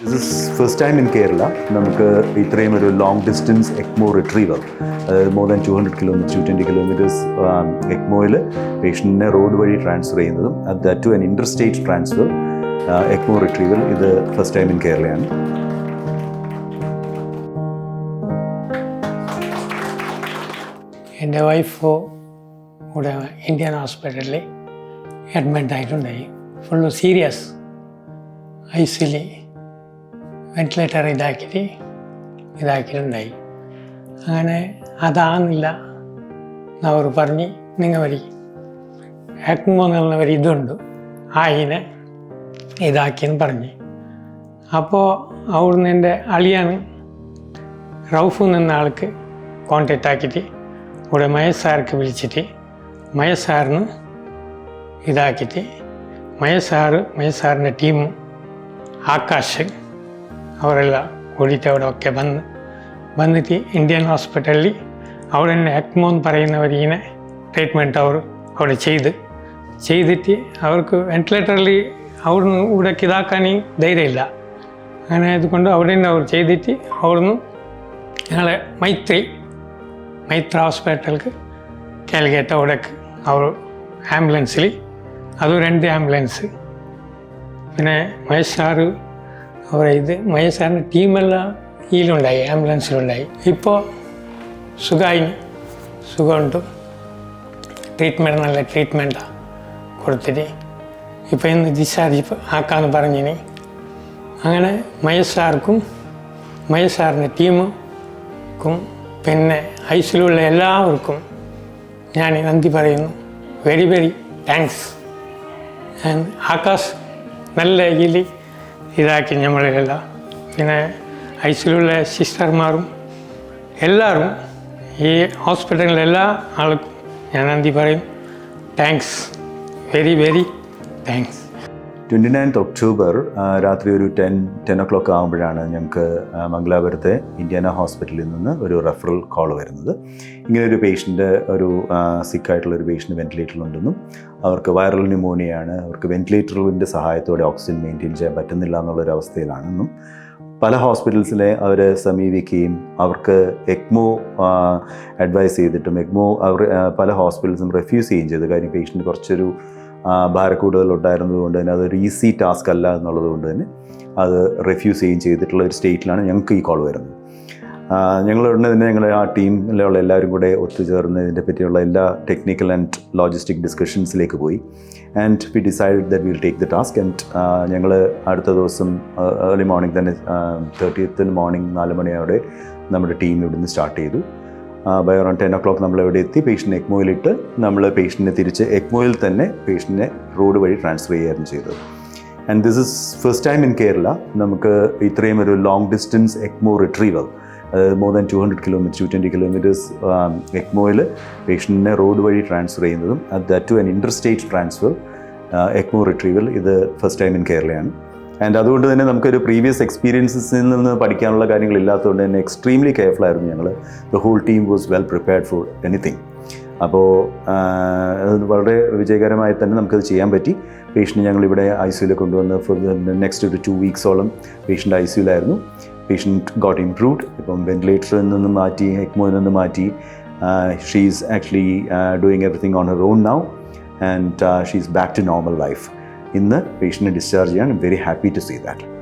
This is first time in Kerala നമുക്ക് ഇത്രയും ഒരു ലോങ് ഡിസ്റ്റൻസ് എക്മോ റിട്രീവർ അതായത് more than two hundred kilometre to twenty kilometres എക്മോയിൽ പേഷ്യന്റിനെ road വഴി transfer ചെയ്യുന്നതും അത് to an interstate transfer ECMO retrieval ഇത് ഫസ്റ്റ് ടൈം ഇൻ കേരളയാണ് എന്റെ വൈഫ് ഇവിടെ ഇന്ത്യൻ ഹോസ്പിറ്റലിൽ അഡ്മിറ്റ് ആയിട്ടുണ്ടായി. ഫുള്ള് സീരിയസ് ഐ സിയിൽ വെന്റിലേറ്റർ ഇതാക്കിയിട്ട് ഇതാക്കിയിട്ടുണ്ടായി അങ്ങനെ അതാകുന്നില്ല അവർ പറഞ്ഞ് നിങ്ങൾ വരി എക്മോ എന്നുള്ള ഒരു ഇതുണ്ട് ആയിനെ ഇതാക്കിയെന്ന് പറഞ്ഞ്. അപ്പോൾ അവിടുന്ന് എന്റെ അളിയാണ് റൗഫ് എന്ന ആൾക്ക് കോണ്ടാക്റ്റ് ആക്കിയിട്ട് ഇവിടെ മഹേഷ് സാർക്ക് വിളിച്ചിട്ട് മഹേഷ് സാറിന് ഇതാക്കിയിട്ട് മഹേഷ് സാറ് മഹേഷ് സാറിന്റെ ടീം ആകാശ് അവരെല്ലാം കൂടിയിട്ട് അവിടെ ഒക്കെ വന്ന് വന്നിട്ട് ഇന്ത്യൻ ഹോസ്പിറ്റലിൽ അവിടെ തന്നെ എക്മോ എന്ന് പറയുന്നവരിങ്ങനെ ട്രീറ്റ്മെന്റ് അവർ അവിടെ ചെയ്ത്. ചെയ്തിട്ട് അവർക്ക് വെന്റിലേറ്ററിൽ അവിടുന്ന് ഇവിടേക്ക് ഇതാക്കാൻ ധൈര്യമില്ല അങ്ങനെ ആയതുകൊണ്ട് അവിടെ നിന്ന് അവർ ചെയ്തിട്ട് അവിടുന്ന് ഞങ്ങളെ മൈത്രി മൈത്ര ഹോസ്പിറ്റലിക്ക് കാലിക്കറ്റ് അവിടേക്ക് അവർ ആംബുലൻസിൽ അത് രണ്ട് ആംബുലൻസ് പിന്നെ മഹേഷ് സാറ് അവരെ ഇത് സാറിന്റെ ടീമെല്ലാം ഇതിലുണ്ടായി ആംബുലൻസിലുണ്ടായി. ഇപ്പോൾ സുഖമായി സുഖമുണ്ട്. ട്രീറ്റ്മെന്റ് നല്ല ട്രീറ്റ്മെന്റാണ് കൊടുത്തിട്ട് ഇപ്പോൾ ഇന്ന് ഡിസ്ചാർജ് ആക്കാമെന്ന് പറഞ്ഞിനി. അങ്ങനെ മഹേഷ് സാർക്കും മഹേഷ് സാറിന്റെ ടീമുക്കും പിന്നെ ഐസിലുള്ള എല്ലാവർക്കും ഞാൻ നന്ദി പറയുന്നു. Very very thanks and Akash നല്ല ഇതിൽ ഇതാക്കി നമ്മളെല്ലാം പിന്നെ ഐസിലുള്ള സിസ്റ്റർമാരും എല്ലാവരും ഈ ഹോസ്പിറ്റലിലെ എല്ലാ ആൾക്കും ഞാൻ നന്ദി പറയും thanks very very thanks twenty ninth October രാത്രി ഒരു ടെൻ ടെൻ ഒ ക്ലോക്ക് ആകുമ്പോഴാണ് ഞങ്ങൾക്ക് മംഗലാപുരത്തെ ഇന്ത്യാന ഹോസ്പിറ്റലിൽ നിന്ന് ഒരു റെഫറൽ കോൾ വരുന്നത്. ഇങ്ങനെ ഒരു പേഷ്യന്റ് ഒരു സിക്കായിട്ടുള്ള ഒരു പേഷ്യന്റ് വെന്റിലേറ്ററിലുണ്ടെന്നും അവർക്ക് വൈറൽ ന്യൂമോണിയാണ് അവർക്ക് വെന്റിലേറ്ററിന്റെ സഹായത്തോടെ ഓക്സിജൻ മെയിന്റെയിൻ ചെയ്യാൻ പറ്റുന്നില്ല എന്നുള്ളൊരു അവസ്ഥയിലാണെന്നും പല ഹോസ്പിറ്റൽസിലെ അവരെ സമീപിക്കുകയും അവർക്ക് എക്മോ അഡ്വൈസ് ചെയ്തിട്ടും എക്മോ അവർ പല ഹോസ്പിറ്റൽസും റെഫ്യൂസ് ചെയ്യുകയും ചെയ്തു. കാര്യം പേഷ്യന്റ് കുറച്ചൊരു ഉണ്ടായിരുന്നത് കൊണ്ട് തന്നെ അതൊരു ഈസി ടാസ്ക് അല്ല എന്നുള്ളത് കൊണ്ട് തന്നെ അത് റെഫ്യൂസ് ചെയ്യുകയും ചെയ്തിട്ടുള്ള ഒരു സ്റ്റേറ്റിലാണ് ഞങ്ങൾക്ക് ഈ കോൾ വരുന്നത്. ഞങ്ങൾ ഉടനെ തന്നെ ഞങ്ങൾ ആ ടീമിലുള്ള എല്ലാവരും കൂടെ ഒത്തുചേർന്ന് ഇതിനെ പറ്റിയുള്ള എല്ലാ ടെക്നിക്കൽ ആൻഡ് ലോജിസ്റ്റിക് ഡിസ്കഷൻസിലേക്ക് പോയി. And we decide that will take the task and ഞങ്ങൾ അടുത്ത ദിവസം ഏർലി മോർണിംഗ് തന്നെ തേർട്ടിയത്തിന് മോർണിംഗ് നാല് മണിയോടെ നമ്മുടെ ടീം ഇവിടുന്ന് സ്റ്റാർട്ട് ചെയ്തു. By around ten o'clock നമ്മൾ ഇവിടെ എത്തി. പേഷ്യന്റ് എക്മോയിലിട്ട് നമ്മൾ പേഷ്യന്റിനെ തിരിച്ച് എക്മോയിൽ തന്നെ പേഷ്യന്റിനെ റോഡ് വഴി ട്രാൻസ്ഫർ ചെയ്യുകയായിരുന്നു ചെയ്തത്. And this is first time in Kerala നമുക്ക് ഇത്രയും ഒരു ലോങ് ഡിസ്റ്റൻസ് എക്മോ റിട്രീവൽ അതായത് more than two hundred kilometre to twenty kilometres എക്മോയിൽ പേഷ്യന്റിനെ റോഡ് വഴി ട്രാൻസ്ഫർ ചെയ്യുന്നതും that to an inter state transfer ECMO retrieval ഇത് ഫസ്റ്റ് ടൈം ഇൻ കേരളയാണ് and അതുകൊണ്ട് തന്നെ നമുക്കൊരു പ്രീവിയസ് എക്സ്പീരിയൻസസിൽ നിന്ന് പഠിക്കാനുള്ള കാര്യങ്ങളില്ലാത്തതുകൊണ്ട് തന്നെ എക്സ്ട്രീംലി കെയർഫുൾ ആയിരുന്നു ഞങ്ങൾ the whole team was well prepared for anything അപ്പോൾ വളരെ വിജയകരമായി തന്നെ നമുക്കത് ചെയ്യാൻ പറ്റി. പേഷ്യന്റ് ഞങ്ങൾ ഇവിടെ ഐ സിയിൽ കൊണ്ടുവന്ന് ഫോർ നെക്സ്റ്റ് ഒരു ടു വീക്സോളം പേഷ്യന്റ് ഐ സിയിലായിരുന്നു പേഷ്യന്റ് ഗോട്ട് ഇംപ്രൂവ്ഡ് ഇപ്പം വെന്റിലേറ്ററിൽ നിന്ന് മാറ്റി എക്മോയിൽ നിന്ന് മാറ്റി. She's actually doing everything on her own now and she's back to normal life ഇന്ന് പേഷ്യന്റിനെ ഡിസ്ചാർജ് ചെയ്യാൻ very happy to see that